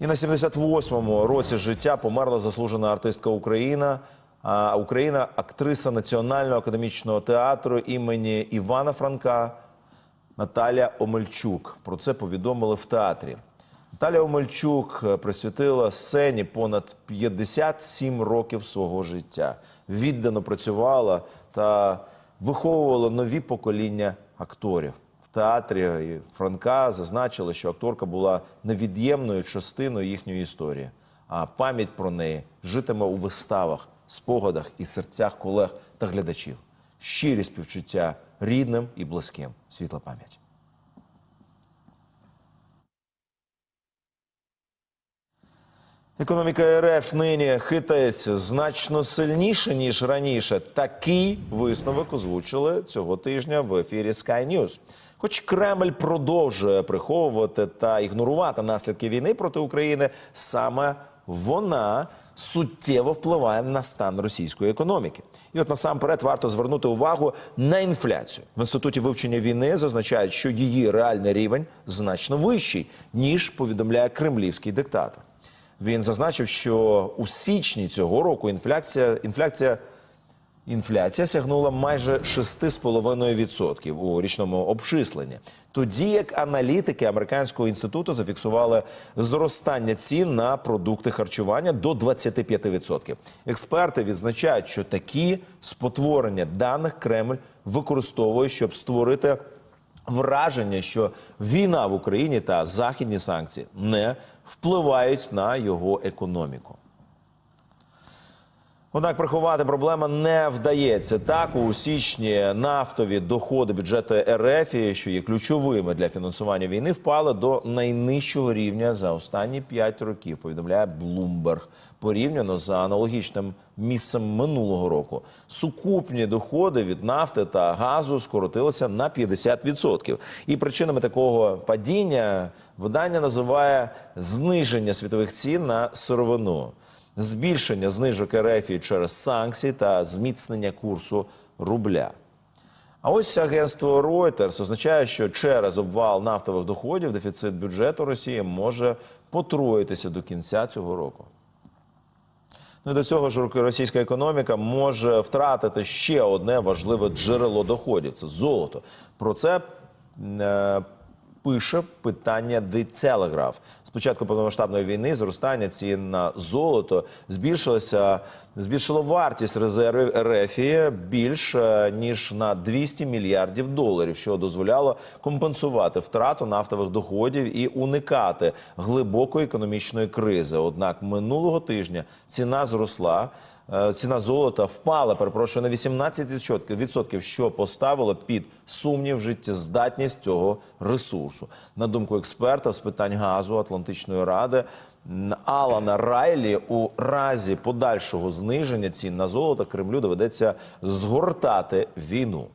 І на 78-му році життя померла заслужена артистка Україна. А Україна актриса Національного академічного театру імені Івана Франка Наталя Омельчук. Про це повідомили в театрі. Наталя Омельчук е, присвятила сцені понад 57 років свого життя. Віддано працювала та виховувала нові покоління акторів. Театрі Франка зазначили, що акторка була невід'ємною частиною їхньої історії, а пам'ять про неї житиме у виставах, спогадах і серцях колег та глядачів. Щирі співчуття рідним і близьким. Світла пам'ять. Економіка РФ нині хитається значно сильніше ніж раніше. Такий висновок озвучили цього тижня в ефірі Sky News. Хоч Кремль продовжує приховувати та ігнорувати наслідки війни проти України, саме вона суттєво впливає на стан російської економіки. І от насамперед варто звернути увагу на інфляцію. В інституті вивчення війни зазначають, що її реальний рівень значно вищий ніж повідомляє кремлівський диктатор. Він зазначив, що у січні цього року інфляція, інфляція, інфляція сягнула майже 6,5% у річному обчисленні. Тоді як аналітики американського інституту зафіксували зростання цін на продукти харчування до 25%. Експерти відзначають, що такі спотворення даних Кремль використовує, щоб створити враження, що війна в Україні та західні санкції не впливають на його економіку. Однак приховати проблема не вдається. Так у січні нафтові доходи бюджету РФ, що є ключовими для фінансування війни, впали до найнижчого рівня за останні 5 років. Повідомляє Bloomberg. порівняно за аналогічним місцем минулого року. Сукупні доходи від нафти та газу скоротилися на 50%. І причинами такого падіння видання називає зниження світових цін на сировину збільшення знижок РФ через санкції та зміцнення курсу рубля. А ось агентство Reuters означає, що через обвал нафтових доходів дефіцит бюджету Росії може потроїтися до кінця цього року. Ну до цього ж російська економіка може втратити ще одне важливе джерело доходів це золото. Про це е, пише питання The Telegraph. З початку повномасштабної війни зростання цін на золото збільшилося, збільшило вартість резервів РФ більш ніж на 200 мільярдів доларів, що дозволяло компенсувати втрату нафтових доходів і уникати глибокої економічної кризи. Однак минулого тижня ціна зросла. Е, Ціна золота впала, перепрошую, на 18%, відсотків, що поставило під сумнів життєздатність цього ресурсу. На думку експерта з питань газу Атлантичної ради Алана Райлі, у разі подальшого зниження цін на золото Кремлю доведеться згортати війну.